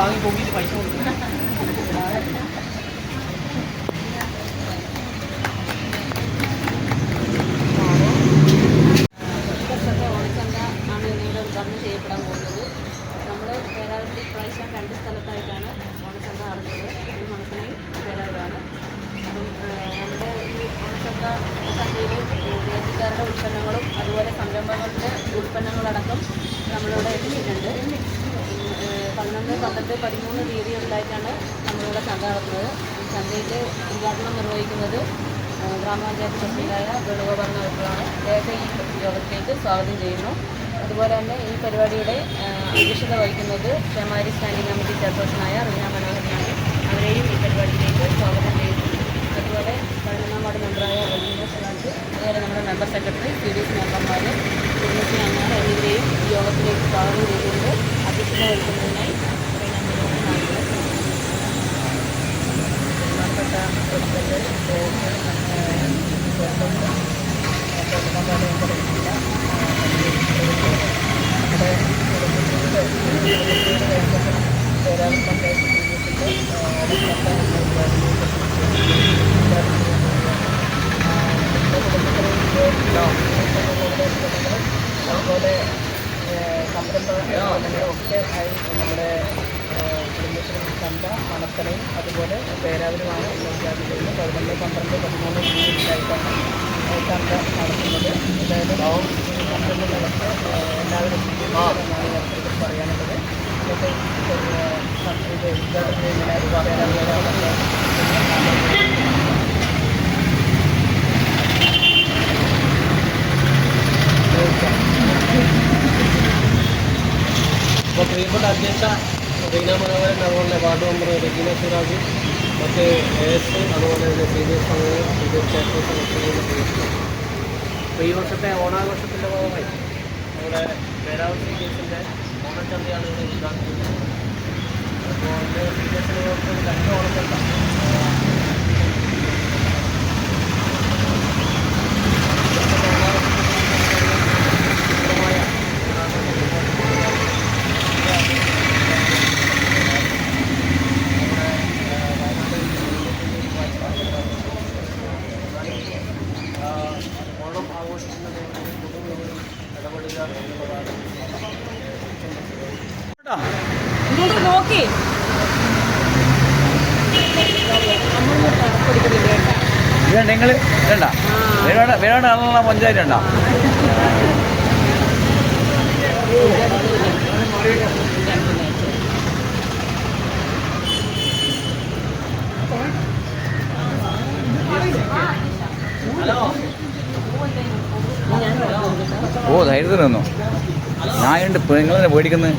വാങ്ങി നോക്കിയിട്ട് പൈസ കൊടുക്കും ഇപ്രാവശ്യം രണ്ട് സ്ഥലത്തായിട്ടാണ് ഓണച്ചന്ത നടന്നത് ഒരു മണക്കണയും വേരാവൂരാണ് അപ്പം നമ്മുടെ ഈ ഓണച്ചന്ത ചന്തയിൽ ദേശക്കാരുടെ ഉൽപ്പന്നങ്ങളും അതുപോലെ സംരംഭങ്ങളുടെ ഉൽപ്പന്നങ്ങളടക്കം നമ്മളിവിടെ എത്തിയിട്ടുണ്ട്. പന്ത്രണ്ട് പന്ത്രണ്ട് പതിമൂന്ന് തീയതികളിലായിട്ടാണ് നമ്മളിവിടെ ചന്ത നടത്തുന്നത് ചന്തയിൽ ഉദ്ഘാടനം നിർവഹിക്കുന്നത് ഗ്രാമപഞ്ചായത്ത് പ്രസിഡന്റായ വേണുഗോപാൽ നായകളാണ് അദ്ദേഹത്തെ ഈ യോഗത്തിലേക്ക് സ്വാഗതം ചെയ്യുന്നു. അതുപോലെ തന്നെ ഈ പരിപാടിയുടെ അധ്യക്ഷത വഹിക്കുന്നത് ക്ഷേമാരി സ്റ്റാൻഡിംഗ് കമ്മിറ്റി ചെയർപേഴ്സണായ റീന മനോഹരനാണ്. അവരെയും ഈ പരിപാടിയിലേക്ക് സ്വാഗതം ചെയ്യുന്നു അതുപോലെ പതിനൊന്നാം വാർഡ് മെമ്പറായ റജീന സലാത്ത് അതുപോലെ നമ്മുടെ member secretary C D S മെമ്പർമാർ കുടുംബശ്രീ അംഗങ്ങൾ എന്നിവരെയും ഈ യോഗത്തിലേക്ക് സ്വാഗതം ചെയ്തുകൊണ്ട് അധ്യക്ഷത വഹിക്കുന്നതിനായി അതുപോലെ സംരംഭങ്ങളൊക്കെ ആയി നമ്മുടെ കുടുംബശ്രീ ചന്ത മണത്തലയും അതുപോലെ പേരാവരുമാണ് ചെയ്യുന്നത് പതിനൊന്ന് പന്ത്രണ്ട് പതിമൂന്ന് തീയതിയിലായിട്ടാണ് ചന്ത നടത്തുന്നത്. അതായത് സംരംഭങ്ങളൊക്കെ എല്ലാവരും സ്വീകരിക്കണമെന്നാണ് ഞങ്ങൾക്ക് പറയാനുള്ളത്. ഇതൊക്കെ ഇത് ഉദ്ഘാടനം ചെയ്യുന്നതിനായി പേരാവരുടെ പ്രിയപ്പെട്ട അധ്യക്ഷ റീന മനോഹരൻ അതുപോലെ വാർഡ് മെമ്പർ റെജീന സിറാജ് മറ്റ് എ എസ് അതുപോലെ തന്നെ സി ഡി എസ് അംഗങ്ങൾ സി ഡി എസ് ചെയർപേഴ്സൺ അപ്പോൾ ഈ വർഷത്തെ ഓണാഘോഷത്തിന്റെ ഭാഗമായി നമ്മുടെ ഡി എസിന്റെ ഓണച്ചന്തയാണ് ഇവിടെ ഉദ്ഘാടനം ചെയ്യുന്നത്. അപ്പോൾ ഇത് സി ഡി എസിന് നോക്കി നിങ്ങൾ വേണ്ട. വേണ്ട വേണ്ട പഞ്ചായത്ത് ഉണ്ടോ ധൈര്യത്തിൽ നിന്നു ഞാൻ ഉണ്ട് നിങ്ങൾ പേടിക്കുന്നത്